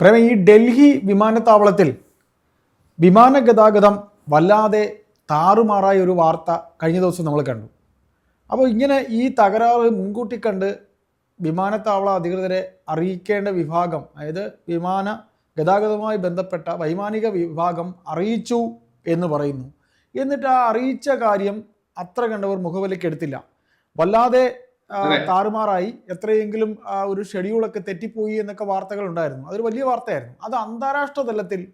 പ്രേമ ഈ ഡൽഹി വിമാനത്താവളത്തിൽ വിമാന ഗതാഗതം വല്ലാതെ താറുമാറായ ഒരു വാർത്ത കഴിഞ്ഞ ദിവസം നമ്മൾ കണ്ടു അപ്പോൾ ഇങ്ങനെ ഈ തകരാറ് മുൻകൂട്ടി കണ്ട് വിമാനത്താവള അധികൃതരെ അറിയിക്കേണ്ട വിഭാഗം അതായത് വിമാന ഗതാഗതവുമായി ബന്ധപ്പെട്ട വൈമാനിക വിഭാഗം അറിയിച്ചു എന്ന് പറയുന്നു എന്നിട്ട് ആ അറിയിച്ച കാര്യം അത്ര കണ്ടവർ മുഖവിലക്കെടുത്തില്ല വല്ലാതെ. താറുമാറായി എത്രയെങ്കിലും ഒരു ഷെഡ്യൂളൊക്കെ തെറ്റിപ്പോയി എന്നൊക്കെ വാർത്തകൾ ഉണ്ടായിരുന്നു. അതൊരു വലിയ വാർത്തയായിരുന്നു. അത് അന്താരാഷ്ട്ര തലത്തിൽ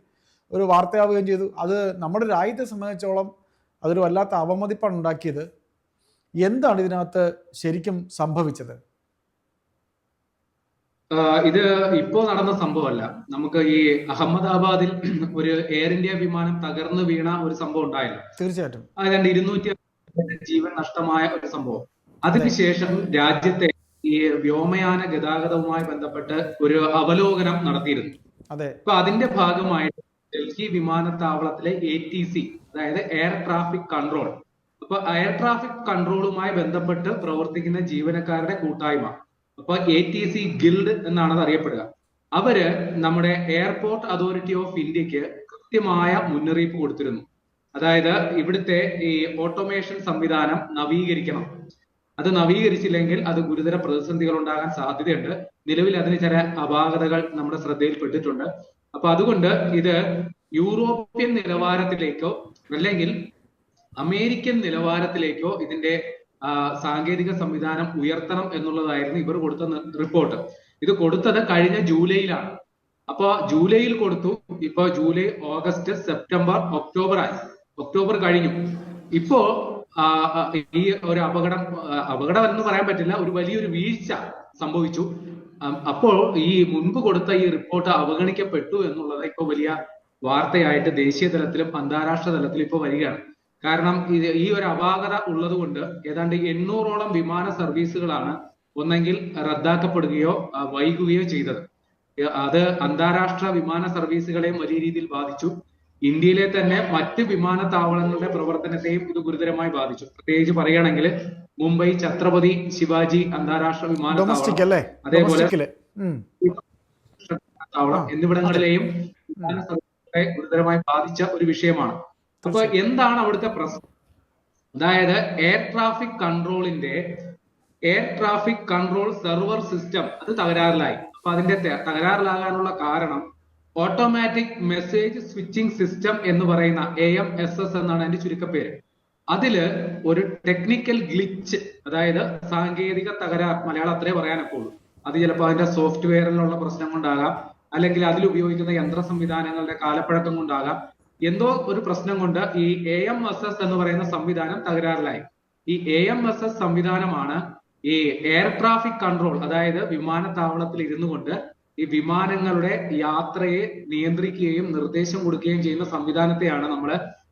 ഒരു വാർത്തയാവുകയും ചെയ്തു. അത് നമ്മുടെ രാജ്യത്തെ സംബന്ധിച്ചോളം അതൊരു വല്ലാത്ത അവമതിപ്പാണ് ഉണ്ടാക്കിയത് എന്താണ് ഇതിനകത്ത് ശരിക്കും സംഭവിച്ചത്? ഇത് ഇപ്പോ നടന്ന സംഭവമല്ല. നമുക്ക് ഈ അഹമ്മദാബാദിൽ ഒരു എയർ ഇന്ത്യ വിമാനം തകർന്നു വീണ ഒരു സംഭവം ഉണ്ടായില്ല. തീർച്ചയായിട്ടും. അതായത് ഇരുന്നൂറ്റി ജീവൻ നഷ്ടമായ ഒരു സംഭവം. അതിനുശേഷം രാജ്യത്തെ ഈ വ്യോമയാന ഗതാഗതവുമായി ബന്ധപ്പെട്ട് ഒരു അവലോകനം നടത്തിയിരുന്നു. അപ്പൊ അതിന്റെ ഭാഗമായിട്ട് ഡൽഹി വിമാനത്താവളത്തിലെ എ ടി സി അതായത് എയർ ട്രാഫിക് കൺട്രോൾ അപ്പൊ എയർ ട്രാഫിക് കൺട്രോളുമായി ബന്ധപ്പെട്ട് പ്രവർത്തിക്കുന്ന ജീവനക്കാരുടെ കൂട്ടായ്മ. അപ്പൊ എ ടി സി ഗിൽഡ് എന്നാണ് അത് അറിയപ്പെടുക. അവർ നമ്മുടെ എയർപോർട്ട് അതോറിറ്റി ഓഫ് ഇന്ത്യയ്ക്ക് കൃത്യമായ മുന്നറിയിപ്പ് കൊടുത്തിരുന്നു. അതായത് ഇവിടുത്തെ ഈ ഓട്ടോമേഷൻ സംവിധാനം നവീകരിക്കണം. അത് നവീകരിച്ചില്ലെങ്കിൽ അത് ഗുരുതര പ്രതിസന്ധികൾ ഉണ്ടാകാൻ സാധ്യതയുണ്ട്. നിലവിൽ അതിന് ചില അപാകതകൾ നമ്മുടെ ശ്രദ്ധയിൽപ്പെട്ടിട്ടുണ്ട്. അപ്പൊ അതുകൊണ്ട് ഇത് യൂറോപ്യൻ നിലവാരത്തിലേക്കോ അല്ലെങ്കിൽ അമേരിക്കൻ നിലവാരത്തിലേക്കോ ഇതിന്റെ സാങ്കേതിക സംവിധാനം ഉയർത്തണം എന്നുള്ളതായിരുന്നു ഇവർ കൊടുത്ത റിപ്പോർട്ട്. ഇത് കൊടുത്തത് കഴിഞ്ഞ ജൂലൈയിലാണ്. അപ്പൊ ജൂലൈയിൽ കൊടുത്തു. ഇപ്പോ ജൂലൈ ഓഗസ്റ്റ് സെപ്റ്റംബർ ഒക്ടോബർ ആയി ഒക്ടോബർ കഴിഞ്ഞു. ഇപ്പോ ഈ ഒരു അപകടം അപകടം എന്ന് പറയാൻ പറ്റില്ല ഒരു വലിയൊരു വീഴ്ച സംഭവിച്ചു. അപ്പോൾ ഈ മുൻപ് കൊടുത്ത ഈ റിപ്പോർട്ട് അവഗണിക്കപ്പെട്ടു എന്നുള്ളത് ഇപ്പൊ വലിയ വാർത്തയായിട്ട് ദേശീയ തലത്തിലും അന്താരാഷ്ട്ര തലത്തിലും ഇപ്പൊ വരികയാണ്. കാരണം ഈ ഒരു അപാകത ഉള്ളത് കൊണ്ട് ഏതാണ്ട് എണ്ണൂറോളം വിമാന സർവീസുകളാണ് ഒന്നെങ്കിൽ റദ്ദാക്കപ്പെടുകയോ വൈകുകയോ ചെയ്തത്. അത് അന്താരാഷ്ട്ര വിമാന സർവീസുകളെയും വലിയ രീതിയിൽ ബാധിച്ചു. ഇന്ത്യയിലെ തന്നെ മറ്റ് വിമാനത്താവളങ്ങളുടെ പ്രവർത്തനത്തെയും ഇത് ഗുരുതരമായി ബാധിച്ചു. പ്രത്യേകിച്ച് പറയുകയാണെങ്കിൽ മുംബൈ ഛത്രപതി ശിവാജി അന്താരാഷ്ട്ര വിമാനത്താവളം അതേപോലെ. താവളം എന്നിവിടങ്ങളിലെയും ഗുരുതരമായി ബാധിച്ച ഒരു വിഷയമാണ്. അപ്പൊ എന്താണ് അവിടുത്തെ പ്രശ്നം? അതായത് air traffic കൺട്രോളിന്റെ air traffic control server system അത് തകരാറിലായി. അപ്പൊ അതിന്റെ തകരാറിലാകാനുള്ള കാരണം ഓട്ടോമാറ്റിക് മെസ്സേജ് സ്വിച്ചിങ് സിസ്റ്റം എന്ന് പറയുന്ന എ എം എസ് എസ് എന്നാണ് അതിന്റെ ചുരുക്കപ്പേര്. അതിൽ ഒരു ടെക്നിക്കൽ ഗ്ലിച്ച് അതായത് സാങ്കേതിക തകരാർ മലയാളം അത്രേ പറയാനൊക്കെ ഉള്ളൂ അത് ചിലപ്പോൾ അതിന്റെ സോഫ്റ്റ്വെയറിലുള്ള പ്രശ്നം കൊണ്ടാകാം അല്ലെങ്കിൽ അതിൽ ഉപയോഗിക്കുന്ന യന്ത്ര സംവിധാനങ്ങളുടെ കാലപ്പഴക്കം കൊണ്ടാകാം. എന്തോ ഒരു പ്രശ്നം കൊണ്ട് ഈ എ എം എസ് എസ് എന്ന് പറയുന്ന സംവിധാനം തകരാറിലായി. ഈ എ എം എസ് എസ് സംവിധാനമാണ് ഈ എയർ ട്രാഫിക് കൺട്രോൾ അതായത് വിമാനത്താവളത്തിൽ ഇരുന്നു കൊണ്ട് ഈ വിമാനങ്ങളുടെ യാത്രയെ നിയന്ത്രിക്കുകയും നിർദ്ദേശം കൊടുക്കുകയും ചെയ്യുന്ന സംവിധാനത്തെയാണ് നമ്മൾ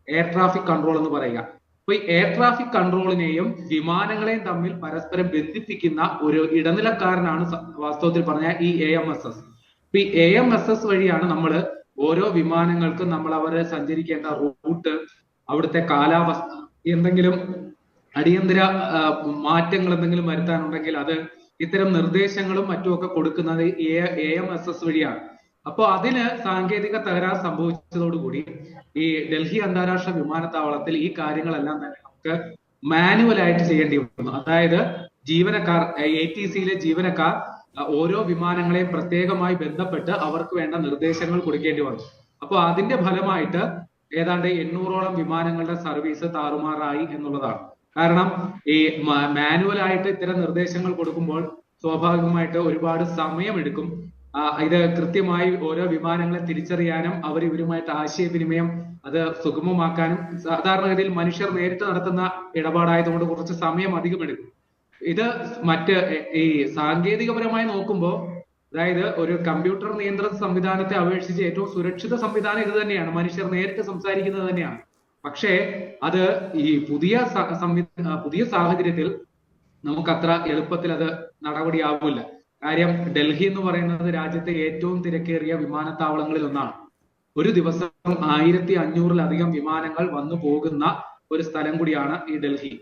എയർ ട്രാഫിക് കൺട്രോൾ എന്ന് പറയുക. അപ്പൊ ഈ എയർ ട്രാഫിക് കൺട്രോളിനെയും വിമാനങ്ങളെയും തമ്മിൽ പരസ്പരം ബന്ധിപ്പിക്കുന്ന ഒരു ഇടനിലക്കാരനാണ് വാസ്തവത്തിൽ പറഞ്ഞ ഈ എ എം എസ് എസ് അപ്പൊ ഈ എ എം എസ് എസ് വഴിയാണ് നമ്മൾ ഓരോ വിമാനങ്ങൾക്കും നമ്മൾ അവരെ സഞ്ചരിക്കേണ്ട റൂട്ട് അവിടുത്തെ കാലാവസ്ഥ എന്തെങ്കിലും അടിയന്തര മാറ്റങ്ങൾ എന്തെങ്കിലും വരുത്താനുണ്ടെങ്കിൽ അത് ഇത്തരം നിർദ്ദേശങ്ങളും മറ്റുമൊക്കെ കൊടുക്കുന്നത് എ എം എസ് എസ് വഴിയാണ്. അപ്പോൾ അതിന് സാങ്കേതിക തകരാർ സംഭവിച്ചതോടുകൂടി ഈ ഡൽഹി അന്താരാഷ്ട്ര വിമാനത്താവളത്തിൽ ഈ കാര്യങ്ങളെല്ലാം തന്നെ നമുക്ക് മാനുവൽ ആയിട്ട് ചെയ്യേണ്ടി വന്നു. അതായത് ജീവനക്കാർ എ ടി സിയിലെ ജീവനക്കാർ ഓരോ വിമാനങ്ങളെയും പ്രത്യേകമായി ബന്ധപ്പെട്ട് അവർക്ക് വേണ്ട നിർദ്ദേശങ്ങൾ കൊടുക്കേണ്ടി വന്നു. അപ്പോൾ അതിന്റെ ഫലമായിട്ട് ഏതാണ്ട് എണ്ണൂറോളം വിമാനങ്ങളുടെ സർവീസ് താറുമാറായി എന്നുള്ളതാണ്. കാരണം ഈ മാനുവൽ ആയിട്ട് ഇത്തരം നിർദ്ദേശങ്ങൾ കൊടുക്കുമ്പോൾ സ്വാഭാവികമായിട്ട് ഒരുപാട് സമയമെടുക്കും. ഇത് കൃത്യമായി ഓരോ വിമാനങ്ങളെ തിരിച്ചറിയാനും അവർ ഇവരുമായിട്ട് ആശയവിനിമയം അത് സുഗമമാക്കാനും സാധാരണഗതിയിൽ മനുഷ്യർ നേരിട്ട് നടത്തുന്ന ഇടപാടായതുകൊണ്ട് കുറച്ച് സമയം അധികം എടുക്കും ഇത് മറ്റ് ഈ സാങ്കേതികപരമായി നോക്കുമ്പോൾ അതായത് ഒരു കമ്പ്യൂട്ടർ നിയന്ത്രണ സംവിധാനത്തെ അപേക്ഷിച്ച് ഏറ്റവും സുരക്ഷിത സംവിധാനം ഇത് തന്നെയാണ്. മനുഷ്യർ നേരിട്ട് സംസാരിക്കുന്നത് തന്നെയാണ്. പക്ഷേ അത് ഈ പുതിയ പുതിയ സാഹചര്യത്തിൽ നമുക്കത്ര എളുപ്പത്തിൽ അത് നടപടിയാവില്ല. കാര്യം ഡൽഹി എന്ന് പറയുന്നത് രാജ്യത്തെ ഏറ്റവും തിരക്കേറിയ വിമാനത്താവളങ്ങളിൽ ഒന്നാണ്. ഒരു ദിവസം ആയിരത്തി അഞ്ഞൂറിലധികം വിമാനങ്ങൾ വന്നു പോകുന്ന ഒരു സ്ഥലം കൂടിയാണ് ഈ ഡൽഹി.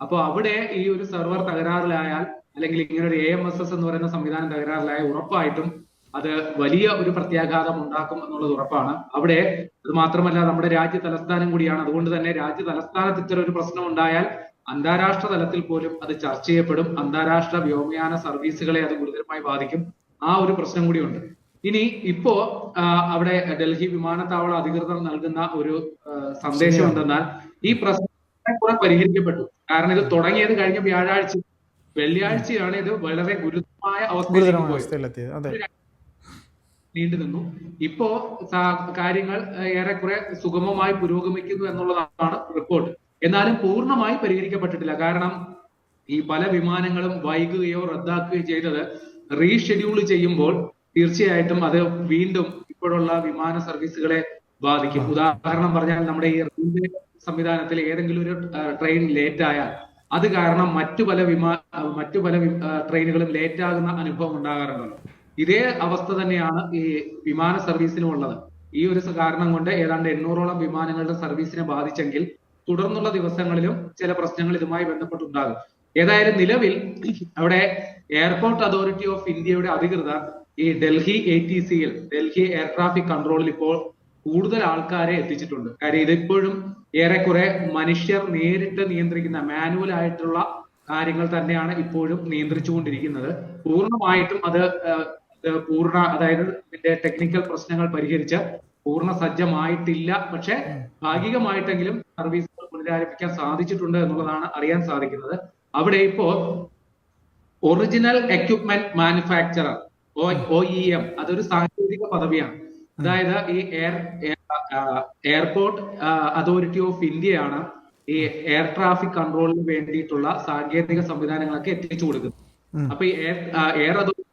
അപ്പൊ അവിടെ ഈ ഒരു സെർവർ തകരാറിലായാൽ അല്ലെങ്കിൽ ഇങ്ങനെ ഒരു എ എം എസ് എസ് എന്ന് പറയുന്ന സംവിധാനം തകരാറിലായ ഉറപ്പായിട്ടും അത് വലിയ ഒരു പ്രത്യാഘാതം ഉണ്ടാക്കും എന്നുള്ളത് ഉറപ്പാണ്. അവിടെ അത് മാത്രമല്ല നമ്മുടെ രാജ്യ തലസ്ഥാനം കൂടിയാണ്. അതുകൊണ്ട് തന്നെ രാജ്യ തലസ്ഥാനത്ത് ഇത്തരം ഒരു പ്രശ്നം ഉണ്ടായാൽ അന്താരാഷ്ട്ര തലത്തിൽ പോലും അത് ചർച്ച ചെയ്യപ്പെടും. അന്താരാഷ്ട്ര വ്യോമയാന സർവീസുകളെ അത് ഗുരുതരമായി ബാധിക്കും. ആ ഒരു പ്രശ്നം കൂടിയുണ്ട്. ഇനി ഇപ്പോ അവിടെ ഡൽഹി വിമാനത്താവള അധികൃതർ നൽകുന്ന ഒരു സന്ദേശം എന്തെന്നാൽ ഈ പ്രശ്നം കുറെ പരിഹരിക്കപ്പെട്ടു. കാരണം ഇത് തുടങ്ങിയത് കഴിഞ്ഞ വ്യാഴാഴ്ച. വെള്ളിയാഴ്ചയാണ് ഇത് വളരെ ഗുരുതരമായ അവസ്ഥയിലേക്ക് പോയത്. നീണ്ടു നിന്നു. ഇപ്പോ കാര്യങ്ങൾ ഏറെക്കുറെ സുഗമമായി പുരോഗമിക്കുന്നു എന്നുള്ളതാണ് റിപ്പോർട്ട്. എന്നാലും പൂർണമായി പരിഹരിക്കപ്പെട്ടിട്ടില്ല. കാരണം ഈ പല വിമാനങ്ങളും വൈകുകയോ റദ്ദാക്കുകയോ ചെയ്തത് റീഷെഡ്യൂൾ ചെയ്യുമ്പോൾ തീർച്ചയായിട്ടും അത് വീണ്ടും ഇപ്പോഴുള്ള വിമാന സർവീസുകളെ ബാധിക്കും. ഉദാഹരണം പറഞ്ഞാൽ നമ്മുടെ ഈ റെയിൽവേ സംവിധാനത്തിൽ ഏതെങ്കിലും ഒരു ട്രെയിൻ ലേറ്റ് ആയാൽ അത് കാരണം മറ്റു പല വിമാ മറ്റു പല ട്രെയിനുകളും ലേറ്റ് ആകുന്ന അനുഭവം ഉണ്ടാകാറുണ്ടല്ലോ. ഇതേ അവസ്ഥ തന്നെയാണ് ഈ വിമാന സർവീസിനും ഉള്ളത്. ഈ ഒരു കാരണം കൊണ്ട് ഏതാണ്ട് എണ്ണൂറോളം വിമാനങ്ങളുടെ സർവീസിനെ ബാധിച്ചെങ്കിൽ തുടർന്നുള്ള ദിവസങ്ങളിലും ചില പ്രശ്നങ്ങൾ ഇതുമായി ബന്ധപ്പെട്ടുണ്ടാകും. ഏതായാലും നിലവിൽ അവിടെ എയർപോർട്ട് അതോറിറ്റി ഓഫ് ഇന്ത്യയുടെ അധികൃതർ ഈ ഡൽഹി എ ടി സിയിൽ ഡൽഹി എയർ ട്രാഫിക് കൺട്രോളിൽ ഇപ്പോൾ കൂടുതൽ ആൾക്കാരെ എത്തിച്ചിട്ടുണ്ട്. കാര്യം ഇതിപ്പോഴും ഏറെക്കുറെ മനുഷ്യർ നേരിട്ട് നിയന്ത്രിക്കുന്ന മാനുവൽ ആയിട്ടുള്ള കാര്യങ്ങൾ തന്നെയാണ് ഇപ്പോഴും നിയന്ത്രിച്ചുകൊണ്ടിരിക്കുന്നത്. പൂർണമായിട്ടും അത് പൂർണ അതായത് ഇതിന്റെ ടെക്നിക്കൽ പ്രശ്നങ്ങൾ പരിഹരിച്ച് പൂർണ സജ്ജമായിട്ടില്ല. പക്ഷെ ഭാഗികമായിട്ടെങ്കിലും സർവീസുകൾ പുനരാരംഭിക്കാൻ സാധിച്ചിട്ടുണ്ട് എന്നുള്ളതാണ് അറിയാൻ സാധിക്കുന്നത്. അവിടെ ഇപ്പോ original equipment manufacturer O E M അതൊരു സാങ്കേതിക പദവിയാണ്. അതായത് ഈ എയർ എയർപോർട്ട് അതോറിറ്റി ഓഫ് ഇന്ത്യയാണ് ഈ എയർ ട്രാഫിക് കൺട്രോളിന് വേണ്ടിയിട്ടുള്ള സാങ്കേതിക സംവിധാനങ്ങളൊക്കെ എത്തിച്ചു കൊടുക്കുന്നത്. അപ്പൊ ഈ air air authority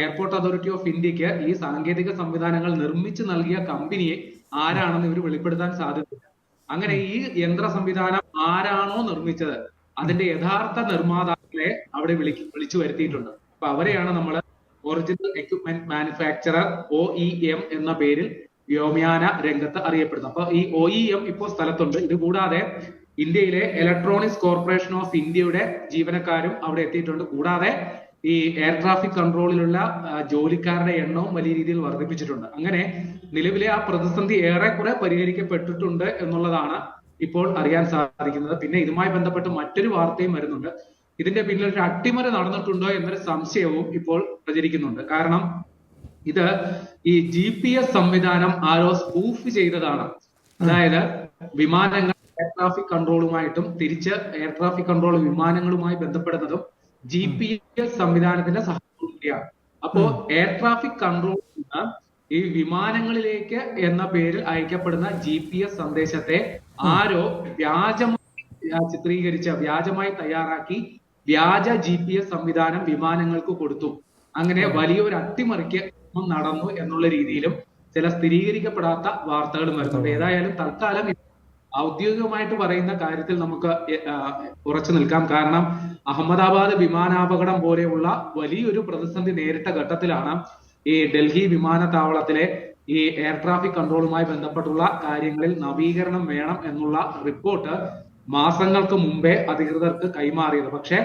airport authority of ഇന്ത്യയ്ക്ക് ഈ സാങ്കേതിക സംവിധാനങ്ങൾ നിർമ്മിച്ചു നൽകിയ കമ്പനിയെ ആരാണെന്ന് ഇവർ വെളിപ്പെടുത്താൻ സാധ്യതയില്ല. അങ്ങനെ ഈ യന്ത്ര സംവിധാനം ആരാണോ നിർമ്മിച്ചത് അതിന്റെ യഥാർത്ഥ നിർമ്മാതാക്കളെ അവിടെ വിളിക്ക് വിളിച്ചു വരുത്തിയിട്ടുണ്ട്. അപ്പൊ അവരെയാണ് നമ്മൾ original equipment manufacturer O E M എന്ന പേരിൽ വ്യോമയാന രംഗത്ത് അറിയപ്പെടുന്നത്. അപ്പൊ ഈ ഒ ഇ എം ഇപ്പോൾ സ്ഥലത്തുണ്ട്. ഇത് കൂടാതെ ഇന്ത്യയിലെ ഇലക്ട്രോണിക്സ് കോർപ്പറേഷൻ ഓഫ് ഇന്ത്യയുടെ ജീവനക്കാരും അവിടെ എത്തിയിട്ടുണ്ട്. കൂടാതെ ഈ എയർ ട്രാഫിക് കൺട്രോളിലുള്ള ജോലിക്കാരുടെ എണ്ണവും വലിയ രീതിയിൽ വർദ്ധിപ്പിച്ചിട്ടുണ്ട്. അങ്ങനെ നിലവിലെ ആ പ്രതിസന്ധി ഏറെക്കുറെ പരിഹരിക്കപ്പെട്ടിട്ടുണ്ട് എന്നുള്ളതാണ് ഇപ്പോൾ അറിയാൻ സാധിക്കുന്നത്. പിന്നെ ഇതുമായി ബന്ധപ്പെട്ട് മറ്റൊരു വാർത്തയും വരുന്നുണ്ട്. ഇതിന്റെ പിന്നിൽ ഒരു അട്ടിമറി നടന്നിട്ടുണ്ടോ എന്നൊരു സംശയവും ഇപ്പോൾ പ്രചരിക്കുന്നുണ്ട്. കാരണം ഇത് ഈ ജി പി എസ് സംവിധാനം ആരോ സ്പൂഫ് ചെയ്തതാണ്. അതായത് വിമാനങ്ങൾ എയർ ട്രാഫിക് കൺട്രോളുമായിട്ടും തിരിച്ച് എയർ ട്രാഫിക് കൺട്രോൾ വിമാനങ്ങളുമായി ബന്ധപ്പെടുന്നതും ജി പി എസ് സംവിധാനത്തിന്റെ സഹായത്തോടെയാണ് അപ്പോ എയർ ട്രാഫിക് കൺട്രോൾ ഈ വിമാനങ്ങളിലേക്ക് എന്ന പേരിൽ അയക്കപ്പെടുന്ന ജി പി എസ് സന്ദേശത്തെ ആരോ വ്യാജമായി ചിത്രീകരിച്ച വ്യാജമായി തയ്യാറാക്കി വ്യാജ ജി പി എസ് സംവിധാനം വിമാനങ്ങൾക്ക് കൊടുത്തു. അങ്ങനെ വലിയൊരു അട്ടിമറിക്ക് നടന്നു എന്നുള്ള രീതിയിലും ചില സ്ഥിരീകരിക്കപ്പെടാത്ത വാർത്തകളും വരുന്നുണ്ട്. ഏതായാലും തൽക്കാലം ഔദ്യോഗികമായിട്ട് പറയുന്ന കാര്യത്തിൽ നമുക്ക് ഉറച്ചു നിൽക്കാം. കാരണം അഹമ്മദാബാദ് വിമാനാപകടം പോലെയുള്ള വലിയൊരു പ്രതിസന്ധി നേരിട്ട ഘട്ടത്തിലാണ് ഈ ഡൽഹി വിമാനത്താവളത്തിലെ ഈ എയർ ട്രാഫിക് കൺട്രോളുമായി ബന്ധപ്പെട്ടുള്ള കാര്യങ്ങളിൽ നവീകരണം വേണം എന്നുള്ള റിപ്പോർട്ട് മാസങ്ങൾക്ക് മുമ്പേ അധികൃതർക്ക് കൈമാറിയത്. പക്ഷെ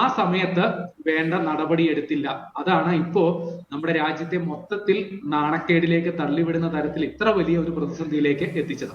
ആ സമയത്ത് വേണ്ട നടപടി എടുത്തില്ല. അതാണ് ഇപ്പോ നമ്മുടെ രാജ്യത്തെ മൊത്തത്തിൽ നാണക്കേടിലേക്ക് തള്ളിവിടുന്ന തരത്തിൽ ഇത്ര വലിയ ഒരു പ്രതിസന്ധിയിലേക്ക് എത്തിച്ചത്.